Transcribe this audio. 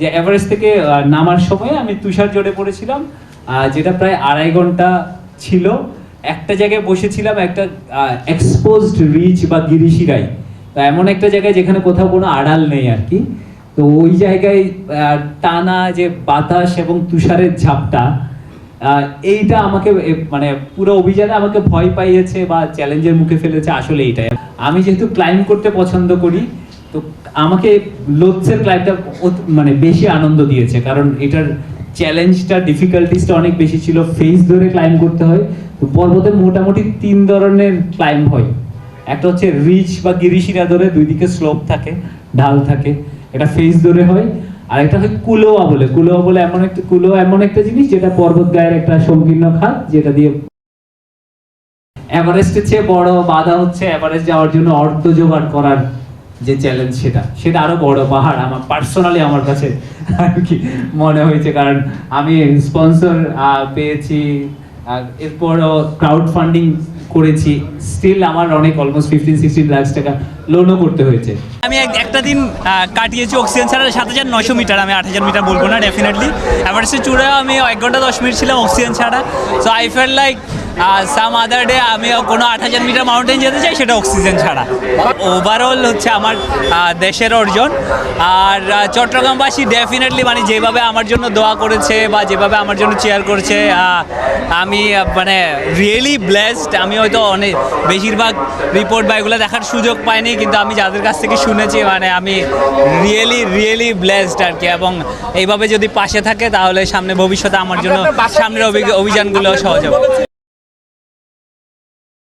যে এভারেস্ট থেকে নামার সময় আমি তুষার জড়ে পড়েছিলাম যেটা প্রায় আড়াই ঘণ্টা ছিল। একটা জায়গায় বসেছিলাম, একটা এক্সপোজড রিচ বা গিরিশিরাই তো এমন একটা জায়গায় যেখানে কোথাও কোনো আড়াল নেই আর কি। তো ওই জায়গায় টানা যে বাতাস এবং তুষারের ঝাপটা এইটা আমাকে মানে পুরো অভিযানে আমাকে ভয় পাইয়েছে বা চ্যালেঞ্জের মুখে ফেলেছে, আসলে এইটাই। আমি যেহেতু ক্লাইম্ব করতে পছন্দ করি তো আমাকে লোৎসের ক্লাইম্বটা মানে বেশি আনন্দ দিয়েছে, কারণ এটার চ্যালেঞ্জটা ডিফিকাল্টিসটা অনেক বেশি ছিল। ফেস ধরে ক্লাইম্ব করতে হয়। তো পর্বতে মোটামুটি তিন ধরনের ক্লাইম্ব হয়। একটা হচ্ছে রিচ বা গিরিশিরা ধরে দুই দিকে স্লোপ থাকে, ঢাল থাকে এটা ফেস ধরে হয়, আর একটা হয় কুলোয়া বলে। কুলোয়া বলে এমন একটা, কুলোয়া এমন একটা জিনিস যেটা পর্বত গায়ের একটা সংকীর্ণ খাত যেটা দিয়ে এভারেস্টের চেয়ে বড় বাধা হচ্ছে এভারেস্ট যাওয়ার জন্য অর্থ জোগাড় করার যে চ্যালেঞ্জ সেটা। সেটা আরও বড় পাহাড় আমার পার্সোনালি আমার কাছে আর কি মনে হয়েছে। কারণ আমি স্পন্সর পেয়েছি এরপরও ক্রাউড ফান্ডিং করেছি। স্টিল আমার অনেক অলমোস্ট ফিফটিন সিক্সটিন লাখ টাকা লোনও করতে হয়েছে। আমি একটা দিন কাটিয়েছি অক্সিজেন ছাড়া। সাত হাজার নশো মিটার, আমি আট হাজার মিটার বলব না ডেফিনেটলি এভারেস্টে চূড়ে আমি এক ঘণ্টা দশ মিনিট ছিলাম অক্সিজেন ছাড়া। So I fell like some other day আমি কোনো আট হাজার মিটার মাউন্টেন যেতে চাই সেটা অক্সিজেন ছাড়া। ওভারঅল হচ্ছে আমার দেশের অর্জন। আর চট্টগ্রামবাসী ডেফিনেটলি মানে যেভাবে আমার জন্য দোয়া করেছে বা যেভাবে আমার জন্য চেয়ার করেছে আমি মানে রিয়েলি ব্লেসড আমি হয়তো অনেক বেশিরভাগ রিপোর্ট বা এগুলো দেখার সুযোগ পাইনি কিন্তু আমি যাদের কাছ থেকে শুনেছি মানে আমি রিয়েলি রিয়েলি ব্লেসড আর কি। এবং এইভাবে যদি পাশে থাকে তাহলে সামনে ভবিষ্যতে আমার জন্য সামনের অভি- অভিযানগুলো সহজ হবে।